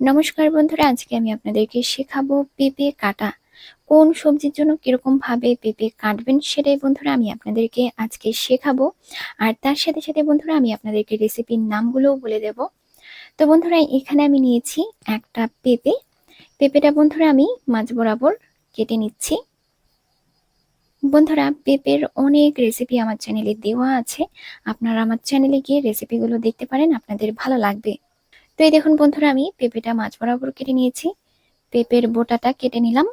নমস্কার বন্ধুরা, আজকে আমি আপনাদেরকে শেখাবো পেঁপে কাটা। কোন সবজির জন্য কীরকম ভাবে পেঁপে কাটবেন সেটাই বন্ধুরা আমি আপনাদেরকে আজকে শেখাবো। আর তার সাথে সাথে বন্ধুরা আমি আপনাদেরকে রেসিপির নামগুলোও বলে দেব। তো বন্ধুরা, এখানে আমি নিয়েছি একটা পেঁপে। পেঁপেটা বন্ধুরা আমি মাছ বরাবর কেটে নিচ্ছি। বন্ধুরা, পেঁপের অনেক রেসিপি আমার চ্যানেলে দেওয়া আছে। আপনারা আমার চ্যানেলে গিয়ে রেসিপিগুলো দেখতে পারেন, আপনাদের ভালো লাগবে। তো এই দেখুন বন্ধুরা, আমি পেঁপেটা মাছ বরাবর কেটে নিয়েছি। পেঁপের বোটাটা কেটে নিলাম।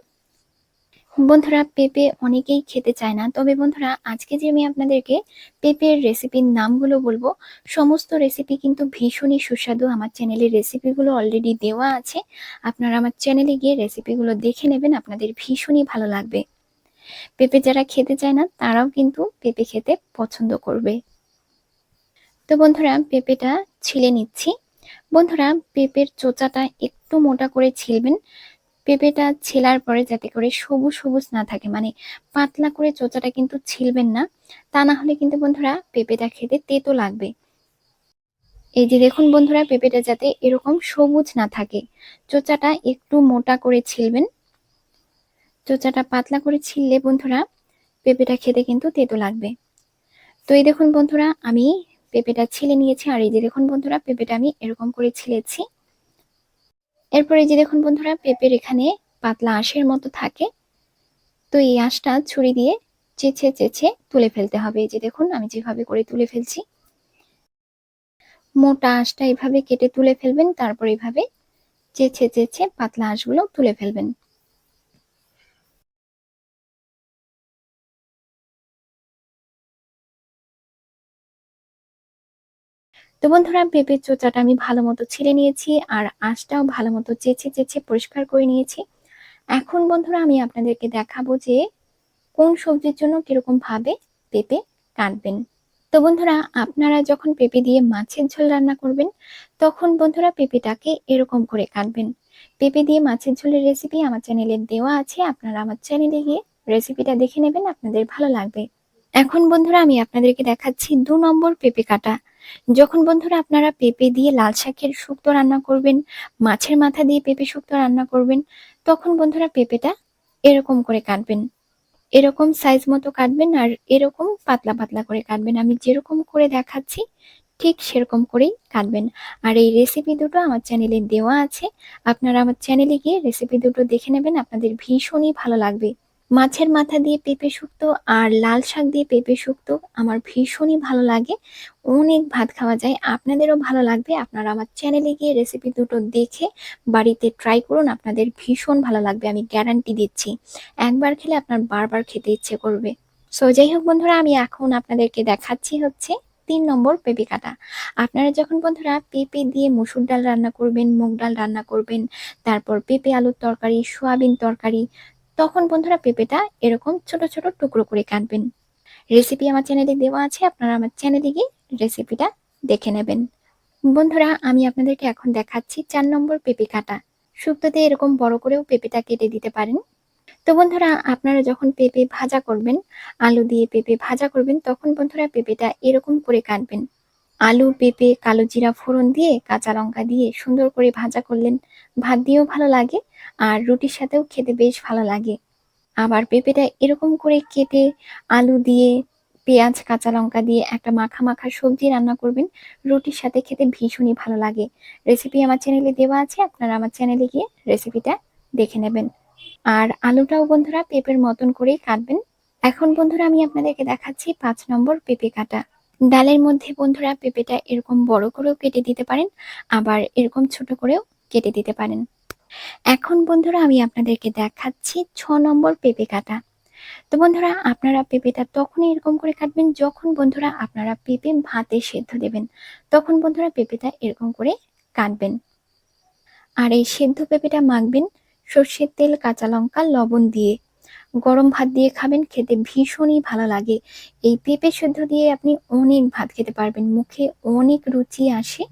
বন্ধুরা, পেঁপে অনেকেই খেতে চায় না। তবে বন্ধুরা, আজকে যে আমি আপনাদেরকে পেঁপের রেসিপির নামগুলো বলব, সমস্ত রেসিপি কিন্তু ভীষণই সুস্বাদু। আমার চ্যানেলের রেসিপিগুলো অলরেডি দেওয়া আছে। আপনারা আমার চ্যানেলে গিয়ে রেসিপিগুলো দেখে নেবেন, আপনাদের ভীষণই ভালো লাগবে। পেঁপে যারা খেতে চায় না, তারাও কিন্তু পেঁপে খেতে পছন্দ করবে। তো বন্ধুরা, পেঁপেটা ছিলে নিচ্ছি। বন্ধুরা, পেঁপের চোচাটা একটু মোটা করে ছিলবেন। পেঁপেটা ছেলার পরে যাতে করে সবুজ সবুজ না থাকে মানে পাতলা করে চোচাটা কিন্তু ছিলবেন না। তা না হলে কিন্তু বন্ধুরা, পেঁপেটা খেতে তেতো লাগবে। এই যে দেখুন বন্ধুরা, পেঁপেটা যাতে এরকম সবুজ না থাকে। চোচাটা একটু মোটা করে ছিলবেন। চোচাটা পাতলা করে ছিললে বন্ধুরা, পেঁপেটা খেতে কিন্তু তেতো লাগবে। তো এই দেখুন বন্ধুরা, আমি পেঁপেটা ছিলে নিয়েছি, আর এই যে দেখুন বন্ধুরা, পেঁপেটা আমি এরকম করে ছিলেছি। এরপরে যে দেখুন বন্ধুরা, পেঁপের এখানে পাতলা আঁশের মতো থাকে। তো এই আঁশটা ছুরি দিয়ে চেছে চেছে তুলে ফেলতে হবে। এই যে দেখুন, আমি যেভাবে করে তুলে ফেলছি। মোটা আঁশটা এভাবে কেটে তুলে ফেলবেন, তারপর এভাবে চেছে চেছে পাতলা আঁশগুলো তুলে ফেলবেন। তো বন্ধুরা, পেঁপের চোচাটা আমি ভালো মতো ছিলে নিয়েছি আর আঁশটাও ভালো মতো চেঁচে চেঁচে পরিষ্কার করে নিয়েছি। এখন বন্ধুরা, আমি আপনাদেরকে দেখাবো যে কোন সবজির জন্য কীরকম ভাবে পেঁপে কাটবেন। তো বন্ধুরা, আপনারা যখন পেঁপে দিয়ে মাছের ঝোল রান্না করবেন, তখন বন্ধুরা পেঁপেটাকে এরকম করে কাটবেন। পেঁপে দিয়ে মাছের ঝোলের রেসিপি আমার চ্যানেলে দেওয়া আছে, আপনারা আমার চ্যানেলে গিয়ে রেসিপিটা দেখে নেবেন, আপনাদের ভালো লাগবে। এখন বন্ধুরা, আমি আপনাদেরকে দেখাচ্ছি দু নম্বর পেঁপে কাটা। যখন বন্ধুরা আপনারা পেঁপে দিয়ে লাল শাকের শুক্তো রান্না করবেন, মাছের মাথা দিয়ে পেঁপে শুক্তো রান্না করবেন, তখন বন্ধুরা পেঁপেটা এরকম করে কাটবেন। এরকম সাইজ মতো কাটবেন আর এরকম পাতলা পাতলা করে কাটবেন। আমি যেরকম করে দেখাচ্ছি, ঠিক সেরকম করেই কাটবেন। আর এই রেসিপি দুটো আমার চ্যানেলে দেওয়া আছে। আপনারা আমার চ্যানেলে গিয়ে রেসিপি দুটো দেখে নেবেন। আপনাদের ভীষণই ভালো লাগবে। মাছের মাথা দিয়ে পেঁপে শুক্তো আর লাল শাক দিয়ে পেঁপে শুক্তো আমার ভীষণই ভালো লাগে। অনেক ভাত খাওয়া যায়, আপনাদেরও ভালো লাগবে। আপনারা আমার চ্যানেলে গিয়ে রেসিপি দুটো দেখে বাড়িতে ট্রাই করুন, আপনাদের ভীষণ ভালো লাগবে, আমি গ্যারান্টি দিচ্ছি। একবার খেলে আপনার বারবার খেতে ইচ্ছে করবে। সো যাই হোক বন্ধুরা, আমি এখন আপনাদেরকে দেখাচ্ছি হচ্ছে তিন নম্বর পেঁপে কাটা। আপনারা যখন বন্ধুরা পেঁপে দিয়ে মুসুর ডাল রান্না করবেন, মুগ ডাল রান্না করবেন, তারপর পেঁপে আলুর তরকারি, সোয়াবিন তরকারি তখন বন্ধুরা পেঁপেটা এরকম ছোট ছোট টুকরো করে কাটবেন। রেসিপি আমার চ্যানেলে দেওয়া আছে, আপনারা আমার চ্যানেলে গিয়ে রেসিপিটা দেখে নেবেন। বন্ধুরা, আমি আপনাদেরকে এখন দেখাচ্ছি চার নম্বর পেঁপে কাটা। শুক্তোতে এরকম বড় করেও পেঁপেটা কেটে দিতে পারেন। তো বন্ধুরা, আপনারা যখন পেঁপে ভাজা করবেন, আলু দিয়ে পেঁপে ভাজা করবেন, তখন বন্ধুরা পেঁপেটা এরকম করে কাটবেন। আলু, পেঁপে, কালো জিরা ফোড়ন দিয়ে কাঁচা লঙ্কা দিয়ে সুন্দর করে ভাজা করলেন। ভাত দিয়েও ভালো লাগে আর রুটির সাথেও খেতে বেশ ভালো লাগে। আবার পেঁপেটা এরকম করে কেটে আলু দিয়ে পেঁয়াজ, কাঁচা লঙ্কা দিয়ে একটা মাখা মাখা সবজি রান্না করবেন, রুটির সাথে খেতে ভীষণই ভালো লাগে। রেসিপি আমার চ্যানেলে দেওয়া আছে, আপনারা আমার চ্যানেলে গিয়ে রেসিপিটা দেখে নেবেন। আর আলুটাও বন্ধুরা পেঁপের মতন করেই কাটবেন। এখন বন্ধুরা আমি আপনাদেরকে দেখাচ্ছি পাঁচ নম্বর পেঁপে কাটা। ডালের মধ্যে বন্ধুরা পেঁপেটা এরকম বড় করেও কেটে দিতে পারেন, আবার এরকম ছোট করেও কেটে দিতে পারেন। এখন বন্ধুরা আমি আপনাদেরকে দেখাচ্ছি ছ নম্বর পেঁপে কাটা। তো বন্ধুরা আপনারা পেঁপেটা তখনই এরকম করে কাটবেন যখন বন্ধুরা আপনারা পেঁপে ভাতে সেদ্ধ দেবেন, তখন বন্ধুরা পেঁপেটা এরকম করে কাটবেন। আর এই সেদ্ধ পেঁপেটা মাখবেন সর্ষের তেল, কাঁচা লঙ্কা, লবণ দিয়ে। গরম ভাত দিয়ে খাবেন, খেতে ভীষণই ভালো লাগে। এই পেঁপে সেদ্ধ দিয়ে আপনি অনেক ভাত খেতে পারবেন, মুখে অনেক রুচি আসে।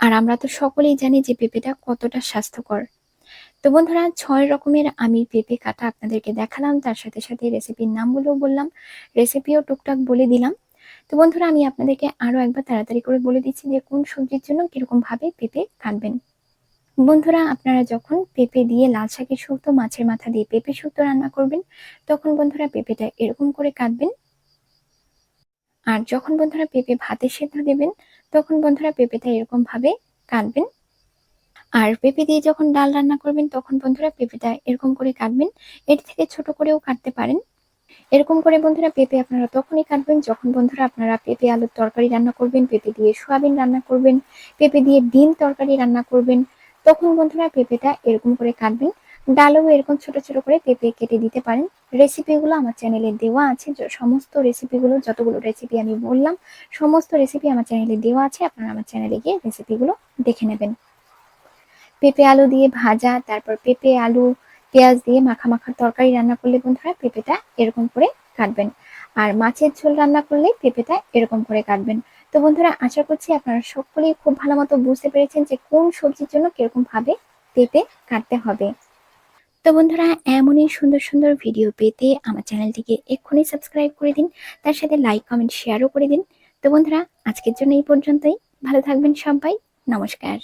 আর আমরা তো সকলেই জানি যে পেঁপেটা কতটা স্বাস্থ্যকর। তো বন্ধুরা, ছয় রকমের আমি পেঁপে কাটা আপনাদেরকে দেখালাম, তার সাথে সাথে রেসিপির নামগুলোও বললাম রেসিপিও টুকটাক বলে দিলাম। তো বন্ধুরা, আমি আপনাদেরকে আরও একবার তাড়াতাড়ি করে বলে দিচ্ছি যে কোন সবজির জন্য কীরকমভাবে পেঁপে কাটবেন। বন্ধুরা, আপনারা যখন পেঁপে দিয়ে লাল শাকের শুক্তো মাছের মাথা দিয়ে পেঁপে শুক্তো রান্না করবেন, তখন বন্ধুরা পেঁপেটা এরকম করে কাটবেন। আর যখন বন্ধুরা পেঁপে ভাতে সেদ্ধ দেবেন, তখন বন্ধুরা পেঁপেটা এরকম ভাবে কাটবেন। আর পেঁপে দিয়ে যখন ডাল রান্না করবেন, তখন বন্ধুরা পেঁপেটা এরকম করে কাটবেন। এর থেকে ছোট করেও কাটতে পারেন। এরকম করে বন্ধুরা পেঁপে আপনারা তখনই কাটবেন যখন বন্ধুরা আপনারা পেঁপে আলুর তরকারি রান্না করবেন, পেঁপে দিয়ে সোয়াবিন রান্না করবেন, পেঁপে দিয়ে ডিম তরকারি রান্না করবেন। তখন বন্ধুরা পেঁপেটা এরকম করে কাটবেন। ডালও এরকম ছোট ছোট করে পেঁপে কেটে দিতে পারেন। রেসিপিগুলো আমার চ্যানেলে দেওয়া আছে। সমস্ত রেসিপিগুলো, যতগুলো রেসিপি আমি বললাম, সমস্ত রেসিপি আমার চ্যানেলে দেওয়া আছে। আপনারা আমার চ্যানেলে গিয়ে রেসিপিগুলো দেখে নেবেন। পেঁপে আলু দিয়ে ভাজা, তারপর পেঁপে আলু, পেঁয়াজ দিয়ে মাখা মাখার তরকারি রান্না করলে বন্ধুরা পেঁপেটা এরকম করে কাটবেন। আর মাছের ঝোল রান্না করলে পেঁপেটা এরকম করে কাটবেন। তো বন্ধুরা, আশা করছি আপনারা সকলেই খুব ভালো মতো বুঝতে পেরেছেন যে কোন সবজির জন্য কীরকম ভাবে পেঁপে কাটতে হবে। তো বন্ধুরা, এমনই সুন্দর সুন্দর ভিডিও পেতে আমার চ্যানেলটিকে এক্ষুনি সাবস্ক্রাইব করে দিন, তার সাথে লাইক কমেন্ট শেয়ারও করে দিন। তো বন্ধুরা, আজকের জন্য এই পর্যন্তই। ভালো থাকবেন সবাই। নমস্কার।